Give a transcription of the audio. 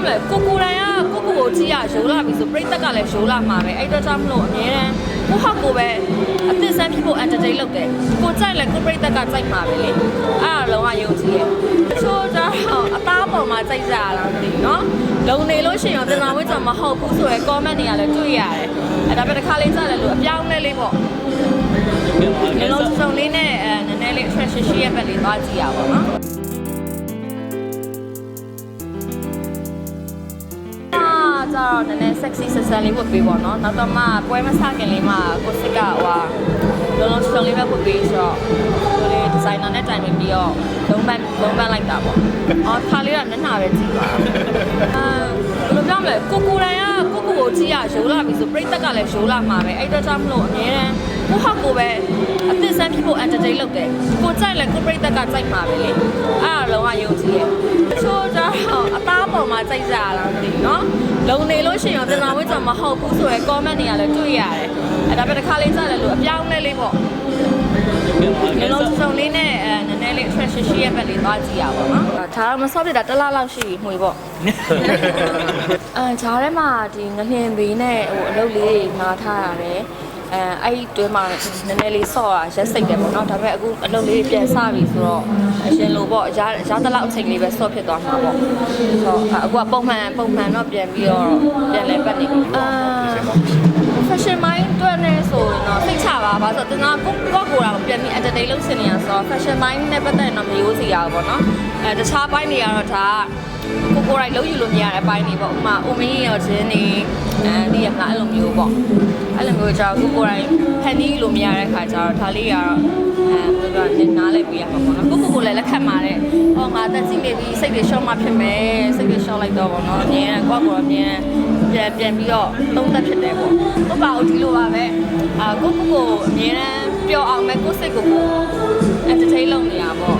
မလဲကိုကိုတိုင်ကကိုကိုကိုကြည့်ရရိုးလာပြီဆိုပြိသက်ကလည်းရိုးလာမှာပဲအဲ့တော့ကြောင့်မလို့အများတန်းကိုဟာကိုပဲအသစ်ဆန်းဖြစ်ဖို့ entertain လုပ်တယ်ကိုကြိုက်လဲကိုပြိသက်ကကြိုက်မှာပဲလေအဲ့ဒါလုံးဝယုံကြည်တယ်ချိုးကြတော့အသားပေါ်မှာကြိုက်ကြရတာမသိနော်လုံနေလို့ရှိရင်တော့တင်လာဝဲကြောင့်မဟုတ်ဘူးဆိုရယ် comment တွေကလည်းတွေ့ရတယ်အဲ့ဒါပဲတစ်ခါလေးစတယ်လို့အပြောင်းလဲလေးပေါ့ငလုံးစုံလေးနဲ့အဲနည်းနည်းလေး attraction ရှိရပတ်လေးသွားကြည့်ရပါတော့ တော့နည်းနည်း sexy ဆက်ဆန်လေးဝတ်ပေးပေါ့နော်နောက်တော့မှပွဲမစခင်လေးမှာကိုစစ်ကဟိုဟာလုံးလုံးစုံလေးပဲဝတ်ပေးဆိုတော့ဒီလေးဒီဇိုင်နာနဲ့တိုင်ပင်ပြီးတော့လုံးပန်းလုံးပန်းလိုက်တာပေါ့အော်ခါလေးကမျက်နှာပဲကြည့်ပါအာဘယ်လိုပြောမလဲကိုကိုတိုင်ကကိုကိုကိုကြည့်ရရိုးလာပြီဆိုပြိသက်ကလည်းရိုးလာမှာပဲအဲ့တော့ကြောင့်မလို့အများတန်းကိုဟောက်ကိုပဲအသစ်ဆန်းဖြစ်ဖို့ entertain လုပ်တယ်ကိုကြိုက်လဲကိုပြိသက်ကကြိုက်မှာပဲလေအဲ့ဒါလုံးဝယုံကြည်ရဲ့တချို့ကျတော့အသားပေါ်မှာကြိုက်ကြရလားမသိဘူးเนาะ လုံနေလို့ရှိရင်တော့တင်လာဝိကြမဟုတ်ဘူးဆိုရယ် comment တွေကလည်းတွေ့ရတယ်အဲ့ဒါပဲတစ်ခါလေးစတယ်လို့အပြောင်းလဲလေးပေါ့ငလုံးစုံလေးနဲ့အဲနည်းနည်းလေး attraction ရှိရဲ့ဘက်လေးသွားကြည့်ရပါတော့။ဒါတော့မဆော့ပြတာတစ်လားလောက်ရှိပြီမှွေပေါ့။အဲဂျားထဲမှာဒီငလျင်ဘေးနဲ့ဟိုအလုပ်လေးတွေမှားထားရတယ်။ အဲအဲ့ဒီတွဲမှာနည်းနည်းလေးဆော့ရရက်စိတ်တယ်ပေါ့နော်။ဒါပေမဲ့အခုအလုပ်လေးပြန်စပြီဆိုတော့အရင်လိုပေါ့ရားရားတလောက်အချိန်လေးပဲဆော့ဖြစ်သွားမှာပေါ့။ဆိုတော့အခုကပုံမှန်ပုံမှန်တော့ပြန်ပြီးတော့ပြန်လဲပတ်နေပြီ။အာ fashion mind အတွက်နဲ့ဆိုရင်တော့စိတ်ချပါပါဆိုတော့ကျွန်တော်ကိုကိုကိုယ်ကိုပြန်ပြီး entertain လုပ်ချင်နေရဆိုတော့ fashion mind နဲ့ပတ်သက်ရင်တော့မရိုးစီရဘူးပေါ့နော်အဲတခြားပိုင်းတွေကတော့ဒါက ကိုကိုယ်တိုင်လုပ်ယူလို့မရတဲ့အပိုင်းတွေပေါ့ဥပမာအုံမင်းရောချင်းနေအဲဒီရမလားအဲ့လိုမျိုးပေါ့အဲ့လိုမျိုးကျတော့ကိုကိုယ်တိုင်ဖန်တီးလို့မရတဲ့ခါကျတော့ဒါလေးကတော့အဲဘယ်လိုကနားလိုက်ပြရမှာပေါ့နော်ကိုကိုကိုလည်းလက်ခံပါတယ်ဟောငါတက်ကြည့်နေပြီစိတ်တွေရှော့မှဖြစ်မယ်စိတ်တွေရှော့လိုက်တော့ပေါ့နော်အမြင်ကကိုကိုအမြင်ပြန်ပြန်ပြီးတော့သုံးသက်ဖြစ်တယ်ပေါ့ဟုတ်ပါဘူးဒီလိုပါပဲအာကိုကိုကိုအမြင်တမ်းပျော်အောင်ပဲကိုစိတ်ကိုကို entertain လုပ်နေရပေါ့